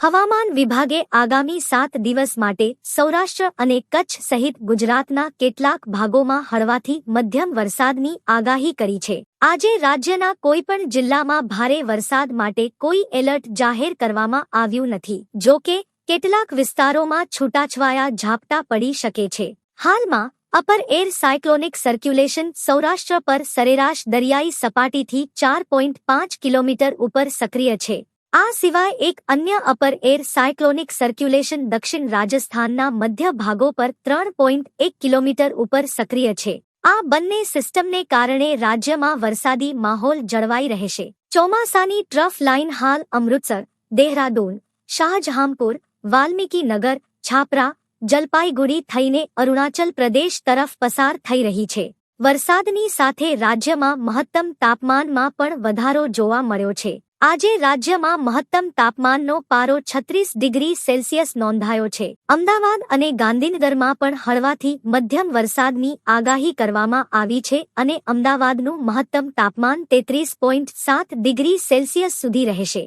હવામાન વિભાગે આગામી સાત દિવસ માટે સૌરાષ્ટ્ર અને કચ્છ સહિત ગુજરાતના કેટલાક ભાગોમાં હળવાથી મધ્યમ વરસાદની આગાહી કરી છે. આજે રાજ્યના કોઈપણ જિલ્લામાં ભારે વરસાદ માટે કોઈ એલર્ટ જાહેર કરવામાં આવ્યું નથી. જો કે, કેટલાક વિસ્તારોમાં છૂટાછવાયા ઝાપટા પડી શકે છે. હાલમાં, upper air cyclonic circulation Saurashtra પર સરેરાશ દરિયાઈ સપાટીથી ચાર પોઈન્ટ પાંચ કિલોમીટર ઉપર સક્રિય છે. આ સિવાય એક અન્ય અપર એર સાયક્લોનિક સર્ક્યુલેશન દક્ષિણ રાજસ્થાનના મધ્ય ભાગો પર ત્રણ પોઈન્ટ એક કિલોમીટર ઉપર સક્રિય છે. આ બંને સિસ્ટમને કારણે રાજ્યમાં વરસાદી માહોલ જળવાઈ રહેશે. ચોમાસાની ટ્રફ લાઇન હાલ અમૃતસર, દેહરાદૂન, શાહજહાંપુર, વાલ્મીકીનગર, છાપરા, જલપાઈગુડી થઈને અરુણાચલ પ્રદેશ તરફ પસાર થઈ રહી છે. વરસાદની સાથે રાજ્યમાં મહત્તમ તાપમાનમાં પણ વધારો જોવા મળ્યો છે. આજે રાજ્યમાં મહત્તમ તાપમાનનો પારો છત્રીસ ડિગ્રી સેલ્સિયસ નોંધાયો છે. અમદાવાદ અને ગાંધીનગરમાં પણ હળવાથી મધ્યમ વરસાદની આગાહી કરવામાં આવી છે અને અમદાવાદનું મહત્તમ તાપમાન તેત્રીસ પોઈન્ટ સાત ડિગ્રી સેલ્સિયસ સુધી રહેશે.